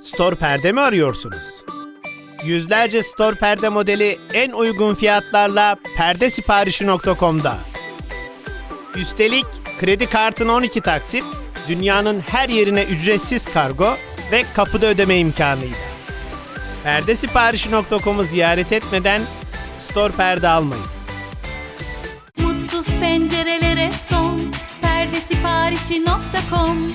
Store perde mi arıyorsunuz? Yüzlerce store perde modeli en uygun fiyatlarla perdesiparişi.com'da. Üstelik kredi kartın 12 taksit, dünyanın her yerine ücretsiz kargo ve kapıda ödeme imkanıyla. Perdesiparişi.com'u ziyaret etmeden store perde almayın. Mutsuz pencerelere son perdesiparişi.com